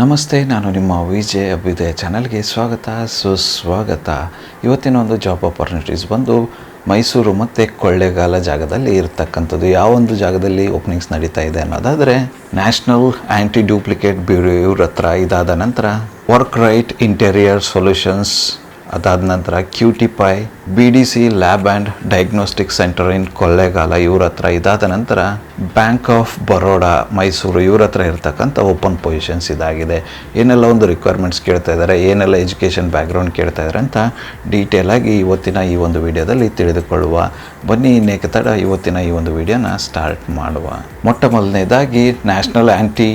ನಮಸ್ತೆ, ನಾನು ನಿಮ್ಮ ವಿಜಯ್ ಅಭ್ಯುದಯ ಚಾನಲ್ಗೆ ಸ್ವಾಗತ, ಸುಸ್ವಾಗತ. ಇವತ್ತಿನ ಒಂದು ಜಾಬ್ ಆಪರ್ಚುನಿಟೀಸ್ ಬಂದು ಮೈಸೂರು ಮತ್ತು ಕೊಳ್ಳೇಗಾಲ ಜಾಗದಲ್ಲಿ ಇರತಕ್ಕಂಥದ್ದು. ಯಾವ ಒಂದು ಜಾಗದಲ್ಲಿ ಓಪನಿಂಗ್ಸ್ ನಡೀತಾ ಇದೆ ಅನ್ನೋದಾದರೆ ನ್ಯಾಷನಲ್ ಆ್ಯಂಟಿ ಡ್ಯೂಪ್ಲಿಕೇಟ್ ಬ್ಯೂರೋ ಇವ್ರ ಹತ್ರ ಇದಾದ ನಂತರ ವರ್ಕ್ ರೈಟ್ ಇಂಟೀರಿಯರ್ ಸೊಲ್ಯೂಷನ್ಸ್ ಅದಾದ ನಂತರ cutie pie B D C lab and diagnostic centre in Kollegal ಇವ್ರ ಹತ್ರ ಇದಾದ ನಂತರ ಬ್ಯಾಂಕ್ ಆಫ್ ಬರೋಡಾ, ಮೈಸೂರು ಇವ್ರ ಹತ್ರ ಇರ್ತಕ್ಕಂಥ ಓಪನ್ ಪೊಸಿಷನ್ಸ್ ಇದಾಗಿದೆ. ಏನೆಲ್ಲ ಒಂದು ರಿಕ್ವೈರ್ಮೆಂಟ್ಸ್ ಕೇಳ್ತಾ ಇದ್ದಾರೆ ಏನೆಲ್ಲ ಎಜುಕೇಷನ್ ಬ್ಯಾಕ್ಗ್ರೌಂಡ್ ಕೇಳ್ತಾ ಇದ್ದಾರೆ ಅಂತ ಡೀಟೇಲ್ ಆಗಿ ಇವತ್ತಿನ ಈ ಒಂದು ವಿಡಿಯೋದಲ್ಲಿ ತಿಳಿದುಕೊಳ್ಳುವ. ಬನ್ನಿ, ಇನ್ನೇಕೆ ತಡ ಇವತ್ತಿನ ಈ ಒಂದು ವಿಡಿಯೋನ ಸ್ಟಾರ್ಟ್ ಮಾಡುವ. ಮೊಟ್ಟ ಮೊದಲನೇದಾಗಿ ನ್ಯಾಷನಲ್ ಆ್ಯಂಟಿ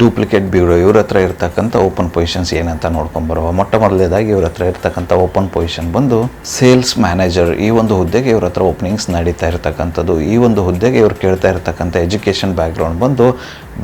ಡೂಪ್ಲಿಕೇಟ್ ಬ್ಯೂರೋ ಇವ್ರ ಹತ್ರ ಇರ್ತಕ್ಕಂಥ ಓಪನ್ ಪೊಸಿಷನ್ಸ್ ಏನಂತ ನೋಡ್ಕೊಂಬರುವ ಮೊಟ್ಟ ಮೊದಲನೇದಾಗಿ ಇವ್ರ ಹತ್ರ ಇರ್ತಕ್ಕಂಥ ಓಪನ್ ಪೊಸಿಷನ್ ಬಂದು ಸೇಲ್ಸ್ ಮ್ಯಾನೇಜರ್ ಈ ಒಂದು ಹುದ್ದೆಗೆ ಇವ್ರ ಹತ್ರ ಓಪನಿಂಗ್ಸ್ ನಡೀತಾ ಇರ್ತಕ್ಕಂಥದ್ದು. ಈ ಒಂದು ಹುದ್ದೆಗೆ ಇವ್ರು ಕೇಳ್ತಾ ಇರ್ತಕ್ಕಂಥ ಎಜುಕೇಷನ್ ಬ್ಯಾಕ್ಗ್ರೌಂಡ್ ಬಂದು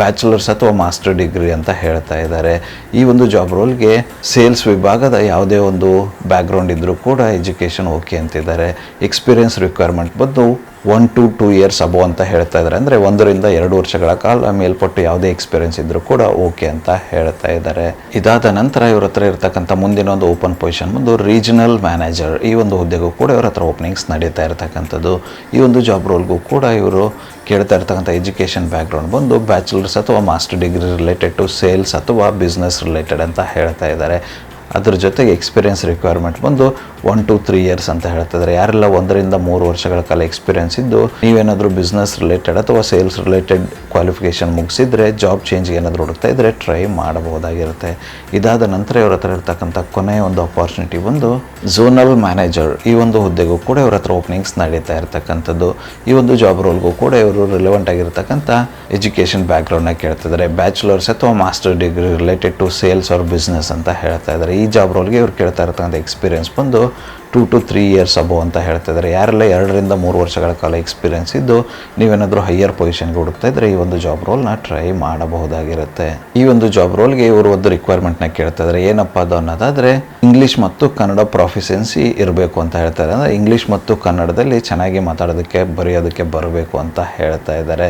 ಬ್ಯಾಚುಲರ್ಸ್ ಅಥವಾ ಮಾಸ್ಟರ್ ಡಿಗ್ರಿ ಅಂತ ಹೇಳ್ತಾ ಇದ್ದಾರೆ. ಈ ಒಂದು ಜಾಬ್ ರೋಲ್ಗೆ ಸೇಲ್ಸ್ ವಿಭಾಗದ ಯಾವುದೇ ಒಂದು ಬ್ಯಾಕ್ಗ್ರೌಂಡ್ ಇದ್ದರೂ ಕೂಡ ಎಜುಕೇಷನ್ ಓಕೆ ಅಂತಿದ್ದಾರೆ. ಎಕ್ಸ್ಪೀರಿಯನ್ಸ್ ರಿಕ್ವೈರ್ಮೆಂಟ್ ಬಂದು one to two years above ಅಂತ ಹೇಳ್ತಾ ಇದ್ದಾರೆ. ಅಂದರೆ ಒಂದರಿಂದ ಎರಡು ವರ್ಷಗಳ ಕಾಲ ಮೇಲ್ಪಟ್ಟು ಯಾವುದೇ ಎಕ್ಸ್ಪೀರಿಯನ್ಸ್ ಇದ್ದರೂ ಕೂಡ ಓಕೆ ಅಂತ ಹೇಳ್ತಾ ಇದ್ದಾರೆ. ಇದಾದ ನಂತರ ಇವ್ರ ಹತ್ರ ಇರತಕ್ಕಂಥ ಮುಂದಿನ ಒಂದು ಓಪನ್ ಪೊಸಿಷನ್ ಬಂದು ರೀಜನಲ್ ಮ್ಯಾನೇಜರ್ ಈ ಒಂದು ಹುದ್ದೆಗೂ ಕೂಡ ಇವ್ರ ಹತ್ರ ಓಪನಿಂಗ್ಸ್ ನಡೀತಾ ಇರ್ತಕ್ಕಂಥದ್ದು. ಈ ಒಂದು ಜಾಬ್ ರೋಲ್ಗೂ ಕೂಡ ಇವರು ಕೇಳ್ತಾ ಇರ್ತಕ್ಕಂಥ ಎಜುಕೇಷನ್ ಬ್ಯಾಕ್ಗ್ರೌಂಡ್ ಬಂದು ಬ್ಯಾಚುಲರ್ಸ್ ಅಥವಾ master degree related to sales ಅಥವಾ ಬಿಸ್ನೆಸ್ ರಿಲೇಟೆಡ್ ಅಂತ ಹೇಳ್ತಾ ಇದ್ದಾರೆ. ಅದ್ರ ಜೊತೆಗೆ ಎಕ್ಸ್ಪೀರಿಯನ್ಸ್ ರಿಕ್ವೈರ್ಮೆಂಟ್ ಬಂದು ಒನ್ ಟು ತ್ರೀ ಇಯರ್ಸ್ ಅಂತ ಹೇಳ್ತಿದ್ದಾರೆ ಯಾರೆಲ್ಲ ಒಂದರಿಂದ ಮೂರು ವರ್ಷಗಳ ಕಾಲ ಎಕ್ಸ್ಪೀರಿಯನ್ಸ್ ಇದ್ದು, ನೀವೇನಾದರೂ ಬಿಸ್ನೆಸ್ ರಿಲೇಟೆಡ್ ಅಥವಾ ಸೇಲ್ಸ್ ರಿಲೇಟೆಡ್ ಕ್ವಾಲಿಫಿಕೇಷನ್ ಮುಗಿಸಿದ್ರೆ ಜಾಬ್ ಚೇಂಜ್ಗೆ ಏನಾದರೂ ಹುಡುಕ್ತಾ ಇದ್ದರೆ ಟ್ರೈ ಮಾಡಬಹುದಾಗಿರುತ್ತೆ. ಇದಾದ ನಂತರ ಇವ್ರ ಹತ್ರ ಇರ್ತಕ್ಕಂಥ ಕೊನೆಯ ಒಂದು ಅಪಾರ್ಚುನಿಟಿ ಬಂದು ಝೋನಲ್ ಮ್ಯಾನೇಜರ್ ಈ ಒಂದು ಹುದ್ದೆಗೂ ಕೂಡ ಇವ್ರ ಹತ್ರ ಓಪನಿಂಗ್ಸ್ ನಡೀತಾ ಇರ್ತಕ್ಕಂಥದ್ದು. ಈ ಒಂದು ಜಾಬ್ ರೋಲ್ಗೂ ಕೂಡ ಇವರು ರಿಲೆವೆಂಟ್ ಆಗಿರ್ತಕ್ಕಂಥ ಎಜುಕೇಷನ್ ಬ್ಯಾಕ್ಗ್ರೌಂಡ್ನ ಕೇಳ್ತಿದ್ದಾರೆ ಬ್ಯಾಚುಲರ್ಸ್ ಅಥವಾ master degree related to sales or business ಅಂತ ಹೇಳ್ತಾ ಇದ್ದಾರೆ ಈ ಜಾಬ್ ರೋಲ್ಗೆ ಇವ್ರು ಕೇಳ್ತಾ ಇರ್ತಕ್ಕಂಥ ಎಕ್ಸ್ಪೀರಿಯನ್ಸ್ ಬಂದು two to three years above ಅಂತ ಹೇಳ್ತಾ ಇದ್ದಾರೆ. ಯಾರೆಲ್ಲ ಎರಡರಿಂದ ಮೂರು ವರ್ಷಗಳ ಕಾಲ ಎಕ್ಸ್ಪೀರಿಯನ್ಸ್ ಇದ್ದು ನೀವೇನಾದರೂ ಹೈಯರ್ ಪೊಸಿಷನ್ಗೆ ಹುಡುಕ್ತಾ ಇದ್ದರೆ ಈ ಒಂದು ಜಾಬ್ ರೋಲ್ನ ಟ್ರೈ ಮಾಡಬಹುದಾಗಿರುತ್ತೆ. ಈ ಒಂದು ಜಾಬ್ ರೋಲ್ಗೆ ಇವರು ಒಂದು ರಿಕ್ವೈರ್ಮೆಂಟ್ನ ಕೇಳ್ತಾ ಇದ್ದಾರೆ. ಏನಪ್ಪ ಅದು ಅನ್ನೋದಾದರೆ ಇಂಗ್ಲೀಷ್ ಮತ್ತು ಕನ್ನಡ ಪ್ರೊಫಿಷೆನ್ಸಿ ಇರಬೇಕು ಅಂತ ಹೇಳ್ತಾ ಇದ್ದಾರೆ. ಅಂದರೆ ಇಂಗ್ಲೀಷ್ ಮತ್ತು ಕನ್ನಡದಲ್ಲಿ ಚೆನ್ನಾಗಿ ಮಾತಾಡೋದಕ್ಕೆ, ಬರೆಯೋದಕ್ಕೆ ಬರಬೇಕು ಅಂತ ಹೇಳ್ತಾ ಇದ್ದಾರೆ.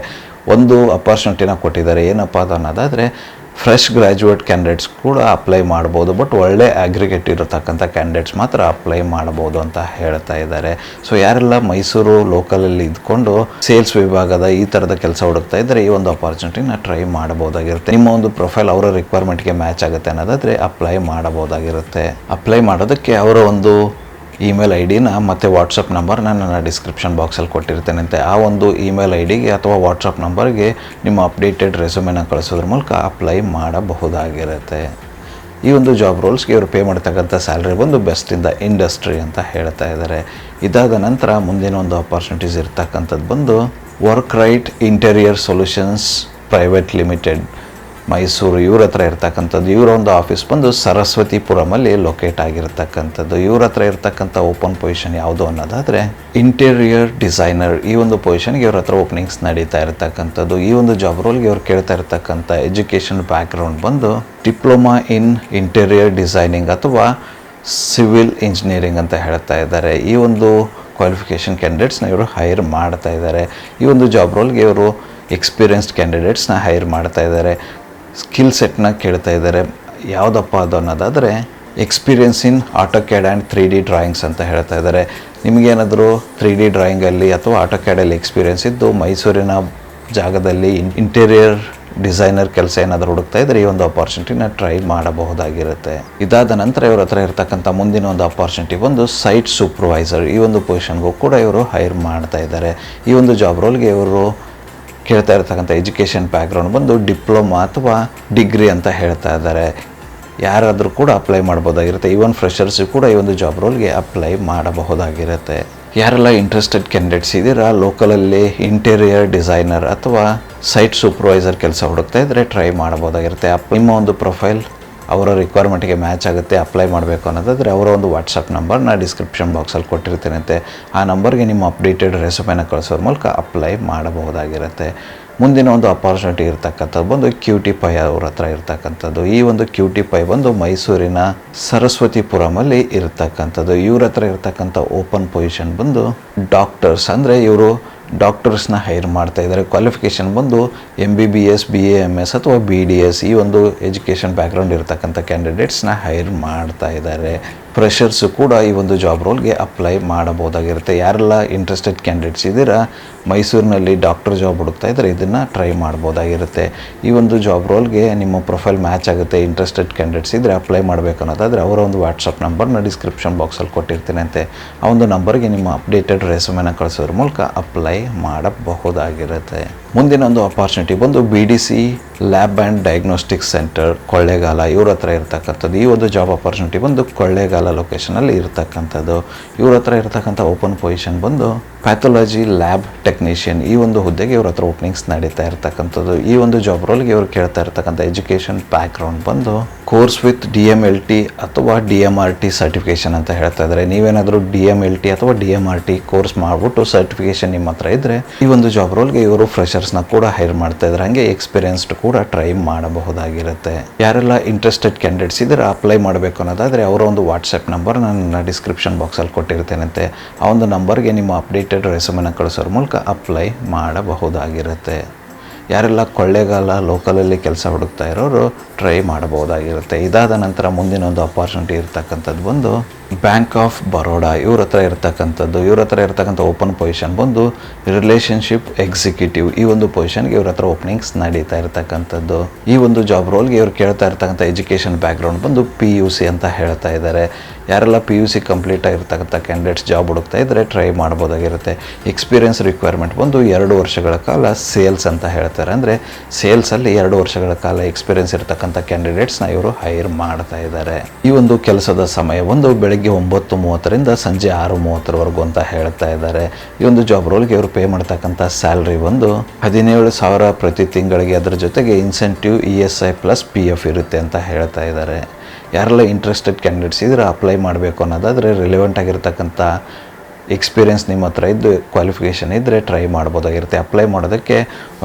ಒಂದು ಅಪರ್ಚುನಿಟಿನ ಕೊಟ್ಟಿದ್ದಾರೆ. ಏನಪ್ಪ ಅದು ಅನ್ನೋದಾದರೆ ಫ್ರೆಶ್ ಗ್ರ್ಯಾಜುಯೇಟ್ ಕ್ಯಾಂಡಿಡೇಟ್ಸ್ ಕೂಡ ಅಪ್ಲೈ ಮಾಡ್ಬೋದು ಬಟ್ ಒಳ್ಳೆ ಅಗ್ರಿಗೇಟ್ ಇರತಕ್ಕಂಥ ಕ್ಯಾಂಡಿಡೇಟ್ಸ್ ಮಾತ್ರ ಅಪ್ಲೈ ಮಾಡ್ಬೋದು ಅಂತ ಹೇಳ್ತಾ ಇದ್ದಾರೆ. ಸೊ ಯಾರೆಲ್ಲ ಮೈಸೂರು ಲೋಕಲಲ್ಲಿ ಇದ್ಕೊಂಡು ಸೇಲ್ಸ್ ವಿಭಾಗದ ಈ ಥರದ ಕೆಲಸ ಹುಡುಕ್ತಾ ಇದ್ದರೆ ಈ ಒಂದು ಅಪಾರ್ಚುನಿಟಿನ ಟ್ರೈ ಮಾಡಬಹುದಾಗಿರುತ್ತೆ. ನಿಮ್ಮ ಒಂದು ಪ್ರೊಫೈಲ್ ಅವರ ರಿಕ್ವೈರ್ಮೆಂಟ್ಗೆ ಮ್ಯಾಚ್ ಆಗುತ್ತೆ ಅನ್ನೋದಾದರೆ ಅಪ್ಲೈ ಮಾಡಬಹುದಾಗಿರುತ್ತೆ. ಅಪ್ಲೈ ಮಾಡೋದಕ್ಕೆ ಅವರ ಒಂದು ಇಮೇಲ್ ಐ ಡಿನ ಮತ್ತು ವಾಟ್ಸಪ್ ನಂಬರ್ನ ನನ್ನ ಡಿಸ್ಕ್ರಿಪ್ಷನ್ ಬಾಕ್ಸಲ್ಲಿ ಕೊಟ್ಟಿರ್ತೇನಂತೆ. ಆ ಒಂದು ಇಮೇಲ್ ಐ ಡಿಗೆ ಅಥವಾ ವಾಟ್ಸಪ್ ನಂಬರ್ಗೆ ನಿಮ್ಮ ಅಪ್ಡೇಟೆಡ್ ರೆಸ್ಯೂಮೆನ ಕಳಿಸೋದ್ರ ಮೂಲಕ ಅಪ್ಲೈ ಮಾಡಬಹುದಾಗಿರುತ್ತೆ. ಈ ಒಂದು ಜಾಬ್ ರೋಲ್ಸ್ಗೆ ಇವರು ಪೇ ಮಾಡ್ತಕ್ಕಂಥ ಸ್ಯಾಲ್ರಿ ಬಂದು ಬೆಸ್ಟ್ ಇನ್ ದ ಇಂಡಸ್ಟ್ರಿ ಅಂತ ಹೇಳ್ತಾ ಇದ್ದಾರೆ ಇದಾದ ನಂತರ ಮುಂದಿನ ಒಂದು ಅಪರ್ಚುನಿಟೀಸ್ ಇರ್ತಕ್ಕಂಥದ್ದು ಬಂದು work right interior solutions private limited Mysuru, ಇವ್ರ ಹತ್ರ ಇರ್ತಕ್ಕಂಥದ್ದು, ಇವರ ಒಂದು ಆಫೀಸ್ ಬಂದು ಸರಸ್ವತಿಪುರಮಲ್ಲಿ ಲೊಕೇಟ್ ಆಗಿರ್ತಕ್ಕಂಥದ್ದು. ಇವ್ರ ಹತ್ರ ಇರ್ತಕ್ಕಂಥ ಓಪನ್ ಪೊಸಿಷನ್ ಯಾವುದು ಅನ್ನೋದಾದರೆ ಇಂಟೀರಿಯರ್ ಡಿಸೈನರ್ ಈ ಒಂದು ಪೊಸಿಷನ್ಗೆ ಇವ್ರ ಹತ್ರ ಓಪನಿಂಗ್ಸ್ ನಡೀತಾ ಇರ್ತಕ್ಕಂಥದ್ದು. ಈ ಒಂದು ಜಾಬ್ ರೋಲ್ಗೆ ಇವ್ರು ಕೇಳ್ತಾ ಇರ್ತಕ್ಕಂಥ ಎಜುಕೇಷನ್ ಬ್ಯಾಕ್ಗ್ರೌಂಡ್ ಬಂದು ಡಿಪ್ಲೊಮಾ ಇನ್ ಇಂಟೀರಿಯರ್ ಡಿಸೈನಿಂಗ್ ಅಥವಾ ಸಿವಿಲ್ ಇಂಜಿನಿಯರಿಂಗ್ ಅಂತ ಹೇಳ್ತಾ ಇದ್ದಾರೆ. ಈ ಒಂದು ಕ್ವಾಲಿಫಿಕೇಷನ್ ಕ್ಯಾಂಡಿಡೇಟ್ಸ್ನ ಇವರು ಹೈರ್ ಮಾಡ್ತಾ ಇದ್ದಾರೆ. ಈ ಒಂದು ಜಾಬ್ ರೋಲ್ಗೆ ಇವರು ಎಕ್ಸ್ಪೀರಿಯನ್ಸ್ಡ್ ಕ್ಯಾಂಡಿಡೇಟ್ಸ್ನ ಹೈರ್ ಮಾಡ್ತಾ ಇದ್ದಾರೆ. ಸ್ಕಿಲ್ ಸೆಟ್ನ ಕೇಳ್ತಾ ಇದ್ದಾರೆ. ಯಾವುದಪ್ಪ ಅದು ಅನ್ನೋದಾದರೆ experience in AutoCAD and three D drawings ಅಂತ ಹೇಳ್ತಾ ಇದ್ದಾರೆ. ನಿಮಗೇನಾದರೂ ತ್ರೀ ಡಿ ಡ್ರಾಯಿಂಗಲ್ಲಿ ಅಥವಾ ಆಟೋ ಕ್ಯಾಡಲ್ಲಿ ಎಕ್ಸ್ಪೀರಿಯನ್ಸ್ ಇದ್ದು, ಮೈಸೂರಿನ ಜಾಗದಲ್ಲಿ ಇಂಟೀರಿಯರ್ ಡಿಸೈನರ್ ಕೆಲಸ ಏನಾದರೂ ಹುಡುಕ್ತಾ ಇದ್ದರೆ ಈ ಒಂದು ಅಪಾರ್ಚುನಿಟಿನ ಟ್ರೈ ಮಾಡಬಹುದಾಗಿರುತ್ತೆ. ಇದಾದ ನಂತರ ಇವ್ರ ಹತ್ರ ಇರ್ತಕ್ಕಂಥ ಮುಂದಿನ ಒಂದು ಅಪಾರ್ಚುನಿಟಿ ಬಂದು ಸೈಟ್ ಸೂಪರ್ವೈಸರ್ ಈ ಒಂದು ಪೊಸಿಷನ್ಗೂ ಕೂಡ ಇವರು ಹೈರ್ ಮಾಡ್ತಾ ಇದ್ದಾರೆ. ಈ ಒಂದು ಜಾಬ್ ರೋಲ್ಗೆ ಇವರು ಕೇಳ್ತಾ ಇರ್ತಕ್ಕಂಥ ಎಜುಕೇಷನ್ ಬ್ಯಾಕ್ಗ್ರೌಂಡ್ ಬಂದು ಡಿಪ್ಲೊಮಾ ಅಥವಾ ಡಿಗ್ರಿ ಅಂತ ಹೇಳ್ತಾ ಇದ್ದಾರೆ. ಯಾರಾದರೂ ಕೂಡ ಅಪ್ಲೈ ಮಾಡ್ಬೋದಾಗಿರುತ್ತೆ. ಈವನ್ ಫ್ರೆಷರ್ಸ್ ಕೂಡ ಈ ಒಂದು ಜಾಬ್ ರೋಲ್ಗೆ ಅಪ್ಲೈ ಮಾಡಬಹುದಾಗಿರುತ್ತೆ. ಯಾರೆಲ್ಲ ಇಂಟ್ರೆಸ್ಟೆಡ್ ಕ್ಯಾಂಡಿಡೇಟ್ಸ್ ಇದ್ದೀರಾ ಲೋಕಲಲ್ಲಿ ಇಂಟೀರಿಯರ್ ಡಿಸೈನರ್ ಅಥವಾ ಸೈಟ್ ಸೂಪರ್ವೈಸರ್ ಕೆಲಸ ಹುಡುಕ್ತಾ ಇದ್ದರೆ ಟ್ರೈ ಮಾಡಬಹುದಾಗಿರುತ್ತೆ. ಅಪ್ ನಿಮ್ಮ ಒಂದು ಪ್ರೊಫೈಲ್ ಅವರ ರಿಕ್ವೈರ್ಮೆಂಟ್ಗೆ ಮ್ಯಾಚ್ ಆಗುತ್ತೆ ಅಪ್ಲೈ ಮಾಡಬೇಕು ಅನ್ನೋದಾದರೆ ಅವರ ಒಂದು ವಾಟ್ಸಪ್ ನಂಬರ್ ನಾನು ಡಿಸ್ಕ್ರಿಪ್ಷನ್ ಬಾಕ್ಸಲ್ಲಿ ಕೊಟ್ಟಿರ್ತೀನಂತೆ. ಆ ನಂಬರ್ಗೆ ನಿಮ್ಮ ಅಪ್ಡೇಟೆಡ್ ರೆಸಿಪಿನ ಕಳಿಸೋದ್ರ ಮೂಲಕ ಅಪ್ಲೈ ಮಾಡಬಹುದಾಗಿರುತ್ತೆ. ಮುಂದಿನ ಒಂದು ಅಪಾರ್ಚುನಿಟಿ ಇರ್ತಕ್ಕಂಥದ್ದು ಬಂದು ಕ್ಯೂಟಿ ಪೈ ಅವ್ರ ಹತ್ರ ಇರ್ತಕ್ಕಂಥದ್ದು. ಈ ಒಂದು ಕ್ಯೂಟಿ ಪೈ ಬಂದು ಮೈಸೂರಿನ ಸರಸ್ವತಿಪುರಮಲ್ಲಿ ಇರ್ತಕ್ಕಂಥದ್ದು. ಇವ್ರ ಹತ್ರ ಇರ್ತಕ್ಕಂಥ ಓಪನ್ ಪೊಸಿಷನ್ ಬಂದು ಡಾಕ್ಟರ್ಸ್ ಅಂದರೆ ಇವರು ಡಾಕ್ಟರ್ಸ್ನ ಹೈರ್ ಮಾಡ್ತಾ ಇದ್ದಾರೆ. ಕ್ವಾಲಿಫಿಕೇಷನ್ ಬಂದು M B B S B A M S ಅಥವಾ ಬಿ ಡಿ ಎಸ್ ಈ ಒಂದು ಎಜುಕೇಷನ್ ಬ್ಯಾಕ್ಗ್ರೌಂಡ್ ಇರತಕ್ಕಂಥ ಕ್ಯಾಂಡಿಡೇಟ್ಸ್ನ ಹೈರ್ ಮಾಡ್ತಾ ಇದ್ದಾರೆ. ಫ್ರೆಷರ್ಸು ಕೂಡ ಈ ಒಂದು ಜಾಬ್ ರೋಲ್ಗೆ ಅಪ್ಲೈ ಮಾಡಬಹುದಾಗಿರುತ್ತೆ. ಯಾರೆಲ್ಲ ಇಂಟ್ರೆಸ್ಟೆಡ್ ಕ್ಯಾಂಡಿಡೇಟ್ಸ್ ಇದ್ದೀರಾ, ಮೈಸೂರಿನಲ್ಲಿ ಡಾಕ್ಟರ್ ಜಾಬ್ ಹುಡುಕ್ತಾ ಇದ್ದರೆ ಇದನ್ನು ಟ್ರೈ ಮಾಡ್ಬೋದಾಗಿರುತ್ತೆ ಈ ಒಂದು ಜಾಬ್ ರೋಲ್ಗೆ ನಿಮ್ಮ ಪ್ರೊಫೈಲ್ ಮ್ಯಾಚ್ ಆಗುತ್ತೆ. ಇಂಟ್ರೆಸ್ಟೆಡ್ ಕ್ಯಾಂಡಿಡೇಟ್ಸ್ ಇದ್ದರೆ ಅಪ್ಲೈ ಮಾಡಬೇಕು ಅನ್ನೋದಾದರೆ ಅವರ ಒಂದು ವಾಟ್ಸಪ್ ನಂಬರ್ನ ಡಿಸ್ಕ್ರಿಪ್ಷನ್ ಬಾಕ್ಸಲ್ಲಿ ಕೊಟ್ಟಿರ್ತೀನಿ ಅಂತೆ. ಆ ಒಂದು ನಂಬರ್ಗೆ ನಿಮ್ಮ ಅಪ್ಡೇಟೆಡ್ ರೆಸ್ಯೂಮೆನ ಕಳಿಸೋದ್ರ ಮೂಲಕ ಅಪ್ಲೈ ಮಾಡಬಹುದಾಗಿರುತ್ತೆ. ಮುಂದಿನ ಒಂದು ಅಪಾರ್ಚುನಿಟಿ ಬಂದು B D C lab and diagnostic centre Kollegal, ಇವ್ರ ಹತ್ರ ಇರ್ತಕ್ಕಂಥದ್ದು. ಈ ಒಂದು ಜಾಬ್ ಅಪಾರ್ಚುನಿಟಿ ಬಂದು ಕೊಳ್ಳೇಗಾಲ ಲೊಕೇಶನಲ್ಲಿ ಇರ್ತಕ್ಕಂಥದ್ದು. ಇವ್ರ ಹತ್ರ ಇರ್ತಕ್ಕಂಥ ಓಪನ್ ಪೊಸಿಷನ್ ಬಂದು ಪ್ಯಾಥೊಲಜಿ ಲ್ಯಾಬ್ ಟೆಕ್ನಿಷಿಯನ್ ಈ ಒಂದು ಹುದ್ದೆಗೆ ಇವ್ರ ಹತ್ರ ಓಪನಿಂಗ್ಸ್ ನಡೀತಾ ಇರ್ತಕ್ಕಂಥದ್ದು. ಈ ಒಂದು ಜಾಬ್ ರೋಲ್ಗೆ ಇವ್ರು ಕೇಳ್ತಾ ಇರ್ತಕ್ಕಂಥ ಎಜುಕೇಷನ್ ಬ್ಯಾಕ್ಗ್ರೌಂಡ್ ಬಂದು course with D M L T ಅಥವಾ D M R T certification ಅಂತ ಹೇಳ್ತಾ ಇದ್ದಾರೆ. ನೀವೇನಾದರೂ ಡಿ ಎಂ ಎಲ್ ಟಿ ಅಥವಾ D M R T course ಮಾಡಿಬಿಟ್ಟು ಸರ್ಟಿಫಿಕೇಷನ್ ನಿಮ್ಮ ಹತ್ರ ಇದ್ದರೆ ಈ ಒಂದು ಜಾಬ್ ರೋಲ್ಗೆ ಇವರು ಫ್ರೆಷರ್ಸ್ನ ಕೂಡ ಹೈರ್ ಮಾಡ್ತಾ ಇದ್ದಾರೆ. ಹಾಗೆ ಎಕ್ಸ್ಪೀರಿಯನ್ಸ್ಡ್ ಕೂಡ ಟ್ರೈ ಮಾಡಬಹುದಾಗಿರುತ್ತೆ. ಯಾರೆಲ್ಲ ಇಂಟ್ರೆಸ್ಟೆಡ್ ಕ್ಯಾಂಡಿಡೇಟ್ಸ್ ಇದ್ದರೆ ಅಪ್ಲೈ ಮಾಡಬೇಕು ಅನ್ನೋದಾದರೆ ಅವರ ಒಂದು ವಾಟ್ಸಪ್ ನಂಬರ್ ನಾನು ಡಿಸ್ಕ್ರಿಪ್ಷನ್ ಬಾಕ್ಸಲ್ಲಿ ಕೊಟ್ಟಿರ್ತೇನಂತೆ. ಆ ಒಂದು ನಂಬರ್ಗೆ ನಿಮ್ಮ ಅಪ್ಡೇಟೆಡ್ ರೆಸಮನ್ನು ಕಳಿಸೋರ ಮೂಲಕ ಅಪ್ಲೈ ಮಾಡಬಹುದಾಗಿರುತ್ತೆ. ಯಾರೆಲ್ಲ ಕೊಳ್ಳೇಗಾಲ ಲೋಕಲಲ್ಲಿ ಕೆಲಸ ಹುಡುಕ್ತಾ ಇರೋರು ಟ್ರೈ ಮಾಡಬಹುದಾಗಿರುತ್ತೆ. ಇದಾದ ನಂತರ ಮುಂದಿನ ಒಂದು ಅಪಾರ್ಚುನಿಟಿ ಇರ್ತಕ್ಕಂಥದ್ದು ಬಂದು ಬ್ಯಾಂಕ್ ಆಫ್ ಬರೋಡಾ ಇವ್ರ ಹತ್ರ ಇರ್ತಕ್ಕಂಥದ್ದು, ಇವ್ರ ಹತ್ರ ಇರ್ತಕ್ಕಂಥ ಓಪನ್ ಪೊಸಿಷನ್ ಬಂದು ರಿಲೇಷನ್ಶಿಪ್ ಎಕ್ಸಿಕ್ಯೂಟಿವ್ ಈ ಒಂದು ಪೊಸಿಷನ್ಗೆ ಇವ್ರ ಹತ್ರ ಓಪನಿಂಗ್ಸ್ ನಡೀತಾ ಇರ್ತಕ್ಕಂಥದ್ದು. ಈ ಒಂದು ಜಾಬ್ ರೋಲ್ಗೆ ಇವ್ರು ಕೇಳ್ತಾ ಇರ್ತಕ್ಕಂಥ ಎಜುಕೇಷನ್ ಬ್ಯಾಕ್ಗ್ರೌಂಡ್ ಬಂದು ಪಿ ಯು ಸಿ ಅಂತ ಹೇಳ್ತಾ ಇದ್ದಾರೆ ಯಾರೆಲ್ಲ ಪಿ ಯು ಸಿ ಕಂಪ್ಲೀಟ್ ಆಗಿರ್ತಕ್ಕಂಥ ಕ್ಯಾಂಡಿಡೇಟ್ಸ್ ಜಾಬ್ ಹುಡುಕ್ತಾ ಇದ್ದರೆ ಟ್ರೈ ಮಾಡ್ಬೋದಾಗಿರುತ್ತೆ. ಎಕ್ಸ್ಪೀರಿಯನ್ಸ್ ರಿಕ್ವೈರ್ಮೆಂಟ್ ಬಂದು ಎರಡು ವರ್ಷಗಳ ಕಾಲ ಸೇಲ್ಸ್ ಅಂತ ಹೇಳ್ತಾರೆ. ಅಂದರೆ ಸೇಲ್ಸಲ್ಲಿ ಎರಡು ವರ್ಷಗಳ ಕಾಲ ಎಕ್ಸ್ಪೀರಿಯನ್ಸ್ ಇರತಕ್ಕಂಥ ಕ್ಯಾಂಡಿಡೇಟ್ಸ್ನ ಇವರು ಹೈರ್ ಮಾಡ್ತಾ ಇದ್ದಾರೆ ಈ ಒಂದು ಕೆಲಸದ ಸಮಯ ಒಂದು ಬೆಳಗ್ಗೆ ಒಂಬತ್ತು ಮೂವತ್ತರಿಂದ ಸಂಜೆ ಆರು ಮೂವತ್ತರವರೆಗೂ ಅಂತ ಹೇಳ್ತಾ ಇದ್ದಾರೆ. ಈ ಒಂದು ಜಾಬ್ ರೋಲ್ಗೆ ಇವರು ಪೇ ಮಾಡ್ತಕ್ಕಂಥ ಸ್ಯಾಲ್ರಿ ಬಂದು ಹದಿನೇಳು ಸಾವಿರ ಪ್ರತಿ ತಿಂಗಳಿಗೆ ಅದರ ಜೊತೆಗೆ incentive E S I plus P F ಇರುತ್ತೆ ಅಂತ ಹೇಳ್ತಾ ಇದ್ದಾರೆ. ಯಾರೆಲ್ಲ ಇಂಟ್ರೆಸ್ಟೆಡ್ ಕ್ಯಾಂಡಿಡೇಟ್ಸ್ ಇದ್ರೆ ಅಪ್ಲೈ ಮಾಡಬೇಕು ಅನ್ನೋದಾದರೆ ರಿಲೆವೆಂಟ್ ಆಗಿರ್ತಕ್ಕಂಥ ಎಕ್ಸ್ಪೀರಿಯನ್ಸ್ ನಿಮ್ಮ ಹತ್ರ ಇದ್ದು ಕ್ವಾಲಿಫಿಕೇಷನ್ ಇದ್ದರೆ ಟ್ರೈ ಮಾಡ್ಬೋದಾಗಿರುತ್ತೆ. ಅಪ್ಲೈ ಮಾಡೋದಕ್ಕೆ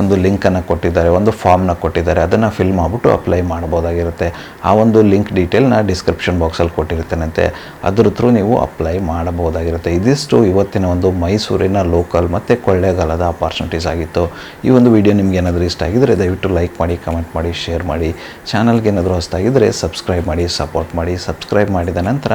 ಒಂದು ಲಿಂಕನ್ನು ಕೊಟ್ಟಿದ್ದಾರೆ, ಒಂದು ಫಾರ್ಮ್ನ ಕೊಟ್ಟಿದ್ದಾರೆ. ಅದನ್ನು ಫಿಲ್ ಮಾಡಿಬಿಟ್ಟು ಅಪ್ಲೈ ಮಾಡ್ಬೋದಾಗಿರುತ್ತೆ. ಆ ಒಂದು ಲಿಂಕ್ ಡೀಟೇಲ್ನ ಡಿಸ್ಕ್ರಿಪ್ಷನ್ ಬಾಕ್ಸಲ್ಲಿ ಕೊಟ್ಟಿರ್ತೇನಂತೆ. ಅದ್ರ ಥ್ರೂ ನೀವು ಅಪ್ಲೈ ಮಾಡಬಹುದಾಗಿರುತ್ತೆ. ಇದಿಷ್ಟು ಇವತ್ತಿನ ಒಂದು ಮೈಸೂರಿನ ಲೋಕಲ್ ಮತ್ತು ಕೊಳ್ಳೇಗಾಲದ ಅಪಾರ್ಚುನಿಟೀಸ್ ಆಗಿತ್ತು. ಈ ಒಂದು ವಿಡಿಯೋ ನಿಮ್ಗೆ ಏನಾದರೂ ಇಷ್ಟ ಆಗಿದ್ದರೆ ದಯವಿಟ್ಟು ಲೈಕ್ ಮಾಡಿ ಕಮೆಂಟ್ ಮಾಡಿ ಶೇರ್ ಮಾಡಿ. ಚಾನಲ್ಗೆ ಏನಾದರೂ ಹೊಸದಾಗಿದ್ದರೆ ಸಬ್ಸ್ಕ್ರೈಬ್ ಮಾಡಿ ಸಪೋರ್ಟ್ ಮಾಡಿ. ಸಬ್ಸ್ಕ್ರೈಬ್ ಮಾಡಿದ ನಂತರ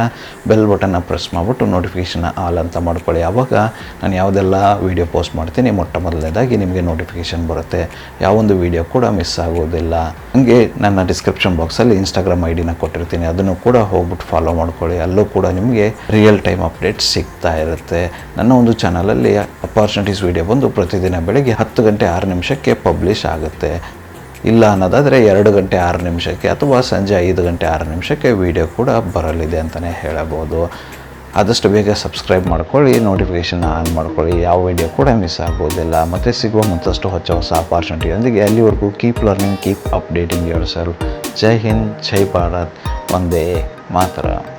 ಬೆಲ್ ಬಟನ್ನ ಪ್ರೆಸ್ ಮಾಡಿಬಿಟ್ಟು ನೋಟಿಫಿಕೇಷನ್ ಆಲ್ ಅಂತ ಮಾಡ್ಕೊಳ್ಳಿ. ಆವಾಗ ನಾನು ಯಾವುದೆಲ್ಲ ವೀಡಿಯೋ ಪೋಸ್ಟ್ ಮಾಡ್ತೀನಿ, ಮೊಟ್ಟ ಮೊದಲನೇದಾಗಿ ನಿಮಗೆ ನೋಟಿಫಿಕೇಷನ್ ಬರುತ್ತೆ. ಯಾವೊಂದು ವೀಡಿಯೋ ಕೂಡ ಮಿಸ್ ಆಗೋದಿಲ್ಲ. ಹಾಗೆ ನನ್ನ ಡಿಸ್ಕ್ರಿಪ್ಷನ್ ಬಾಕ್ಸಲ್ಲಿ ಇನ್ಸ್ಟಾಗ್ರಾಮ್ ಐ ಡಿನ ಕೊಟ್ಟಿರ್ತೀನಿ. ಅದನ್ನು ಕೂಡ ಹೋಗ್ಬಿಟ್ಟು ಫಾಲೋ ಮಾಡ್ಕೊಳ್ಳಿ. ಅಲ್ಲೂ ಕೂಡ ನಿಮಗೆ ರಿಯಲ್ ಟೈಮ್ ಅಪ್ಡೇಟ್ ಸಿಗ್ತಾ ಇರುತ್ತೆ. ನನ್ನ ಒಂದು ಚಾನಲಲ್ಲಿ ಅಪಾರ್ಚುನಿಟೀಸ್ ವೀಡಿಯೋ ಬಂದು ಪ್ರತಿದಿನ ಬೆಳಗ್ಗೆ ಹತ್ತು ಗಂಟೆ ಆರು ನಿಮಿಷಕ್ಕೆ ಪಬ್ಲಿಷ್ ಆಗುತ್ತೆ. ಇಲ್ಲ ಅನ್ನೋದಾದರೆ ಎರಡು ಗಂಟೆ ಆರು ನಿಮಿಷಕ್ಕೆ ಅಥವಾ ಸಂಜೆ ಐದು ಗಂಟೆ ಆರು ನಿಮಿಷಕ್ಕೆ ವಿಡಿಯೋ ಕೂಡ ಬರಲಿದೆ ಅಂತಲೇ ಹೇಳಬಹುದು. ಆದಷ್ಟು ಬೇಗ ಸಬ್ಸ್ಕ್ರೈಬ್ ಮಾಡ್ಕೊಳ್ಳಿ ನೋಟಿಫಿಕೇಷನ್ ಆನ್ ಮಾಡ್ಕೊಳ್ಳಿ. ಯಾವ ವಿಡಿಯೋ ಕೂಡ ಮಿಸ್ ಆಗೋದಿಲ್ಲ. ಮತ್ತು ಸಿಗುವ ಮತ್ತಷ್ಟು ಹೊಸ ಹೊಸ ಅಪಾರ್ಚುನಿಟಿಯೊಂದಿಗೆ ಅಲ್ಲಿವರೆಗೂ keep learning keep updating yourself ಜೈ ಹಿಂದ್, ಜೈ ಭಾರತ್. ಒಂದೇ ಮಾತರ.